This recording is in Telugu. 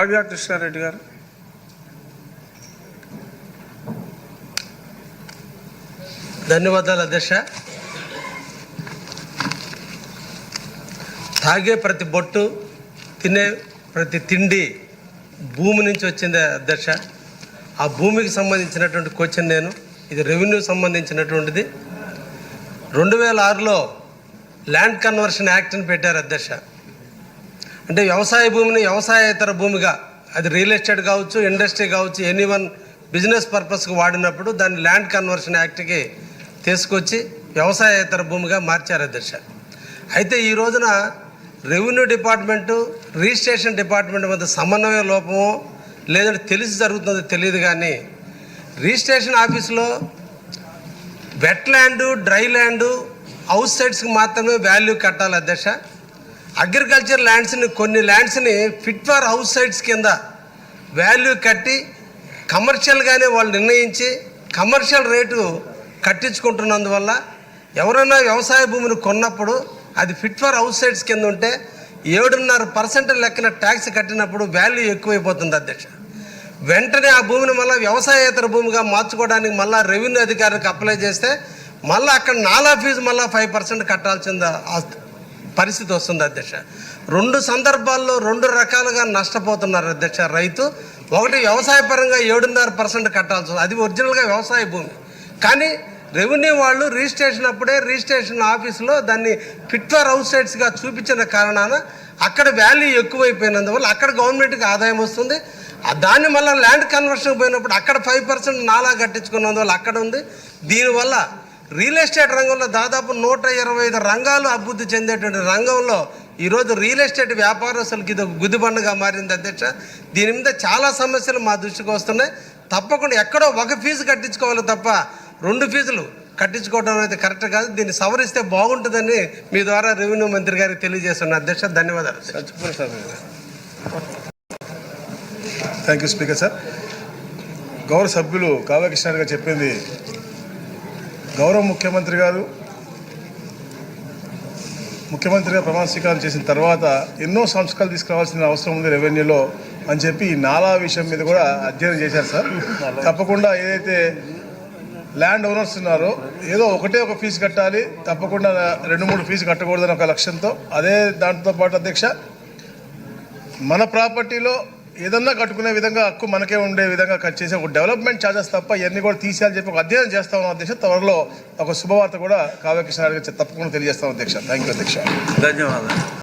కావ్య కృష్ణారెడ్డి గారు. ధన్యవాదాలు అధ్యక్ష. తాగే ప్రతి బొట్టు తినే ప్రతి తిండి భూమి నుంచి వచ్చింది అధ్యక్ష. ఆ భూమికి సంబంధించినటువంటి క్వశ్చన్ నేను ఇది రెవెన్యూ సంబంధించినటువంటిది. రెండు వేల ఆరులో ల్యాండ్ కన్వర్షన్ యాక్ట్ని పెట్టారు అధ్యక్ష. అంటే వ్యవసాయ భూమిని వ్యవసాయేతర భూమిగా అది రియల్ ఎస్టేట్ కావచ్చు ఇండస్ట్రీ కావచ్చు ఎనీ వన్ బిజినెస్ పర్పస్కి వాడినప్పుడు దాన్ని ల్యాండ్ కన్వర్షన్ యాక్ట్కి తీసుకొచ్చి వ్యవసాయేతర భూమిగా మార్చారు అధ్యక్ష. అయితే ఈ రోజున రెవెన్యూ డిపార్ట్మెంటు రిజిస్ట్రేషన్ డిపార్ట్మెంట్ మధ్య సమన్వయ లోపమో లేదంటే తెలిసి జరుగుతుందో తెలియదు కానీ రిజిస్ట్రేషన్ ఆఫీసులో wet land dry land house సైడ్స్కి మాత్రమే వాల్యూ కట్టాలి అధ్యక్ష. అగ్రికల్చర్ ల్యాండ్స్ని కొన్ని ల్యాండ్స్ని ఫిట్ ఫర్ హౌస్ సైడ్స్ కింద వాల్యూ కట్టి కమర్షియల్గానే వాళ్ళు నిర్ణయించి కమర్షియల్ రేటు కట్టించుకుంటున్నందువల్ల ఎవరైనా వ్యవసాయ భూమిని కొన్నప్పుడు అది ఫిట్ ఫర్ హౌస్ సైడ్స్ కింద ఉంటే ఏడున్నర పర్సెంట్ లెక్కన ట్యాక్స్ కట్టినప్పుడు వాల్యూ ఎక్కువైపోతుంది అధ్యక్ష. వెంటనే ఆ భూమిని మళ్ళీ వ్యవసాయేతర భూమిగా మార్చుకోవడానికి మళ్ళీ రెవెన్యూ అధికారికి అప్లై చేస్తే మళ్ళీ అక్కడ నాలా ఫీజు మళ్ళీ ఫైవ్ పర్సెంట్ కట్టాల్సింది ఆస్తి. పరిస్థితి వస్తుంది అధ్యక్ష. రెండు సందర్భాల్లో రెండు రకాలుగా నష్టపోతున్నారు అధ్యక్ష రైతు. ఒకటి వ్యవసాయ పరంగా ఏడున్నర పర్సెంట్ కట్టాల్సి అది ఒరిజినల్గా వ్యవసాయ భూమి. కానీ రెవెన్యూ వాళ్ళు రిజిస్ట్రేషన్ అప్పుడే రిజిస్ట్రేషన్ ఆఫీసులో దాన్ని ఫిట్ అవుట్సైడ్స్గా సైడ్స్గా చూపించిన కారణాన అక్కడ వాల్యూ ఎక్కువైపోయినందువల్ల అక్కడ గవర్నమెంట్కి ఆదాయం వస్తుంది. ఆ దాన్ని మళ్ళీ ల్యాండ్ కన్వర్షన్ పోయినప్పుడు అక్కడ ఫైవ్ పర్సెంట్ నాలా కట్టించుకున్నందువల్ల అక్కడ ఉంది. దీనివల్ల రియల్ ఎస్టేట్ రంగంలో దాదాపు నూట ఇరవై ఐదు రంగాలు అభివృద్ధి చెందేటువంటి రంగంలో ఈరోజు రియల్ ఎస్టేట్ వ్యాపారస్తులకి ఇది ఒక గుదిబండగా మారింది అధ్యక్ష. దీని మీద చాలా సమస్యలు మా దృష్టికి వస్తున్నాయి. తప్పకుండా ఎక్కడో ఒక ఫీజు కట్టించుకోవాలి తప్ప రెండు ఫీజులు కట్టించుకోవడం అనేది కరెక్ట్ కాదు. దీన్ని సవరిస్తే బాగుంటుందని మీ ద్వారా రెవెన్యూ మంత్రి గారికి తెలియజేస్తున్న అధ్యక్ష. ధన్యవాదాలు. Thank you speaker sir. గౌరవ సభ్యులు కావ్యకృష్ణ గారు చెప్పింది గౌరవ ముఖ్యమంత్రి గారు ముఖ్యమంత్రిగా ప్రమాణ స్వీకారం చేసిన తర్వాత ఎన్నో సంస్కరణలు తీసుకురావాల్సిన అవసరం ఉంది రెవెన్యూలో అని చెప్పి ఈ నాలా విషయం మీద కూడా అధ్యయనం చేశారు సార్. తప్పకుండా ఏదైతే ల్యాండ్ ఓనర్స్ ఉన్నారో ఏదో ఒకటే ఒక ఫీజు కట్టాలి తప్పకుండా రెండు మూడు ఫీజు కట్టకూడదని ఒక లక్ష్యంతో అదే దాంతో పాటు అధ్యక్ష మన ప్రాపర్టీలో ఏదన్నా కట్టుకునే విధంగా హక్కు మనకే ఉండే విధంగా కట్ చేసే ఒక డెవలప్మెంట్ ఛార్జెస్ తప్ప ఇవన్నీ కూడా తీసేయాలని చెప్పి ఒక అధ్యయనం చేస్తా అధ్యక్ష త్వరలో ఒక శుభవార్త కూడా కావ్యకృష్ణ గారికి తప్పకుండా తెలియజేస్తాం అధ్యక్ష. థ్యాంక్ యూ అధ్యక్ష. ధన్యవాదాలు.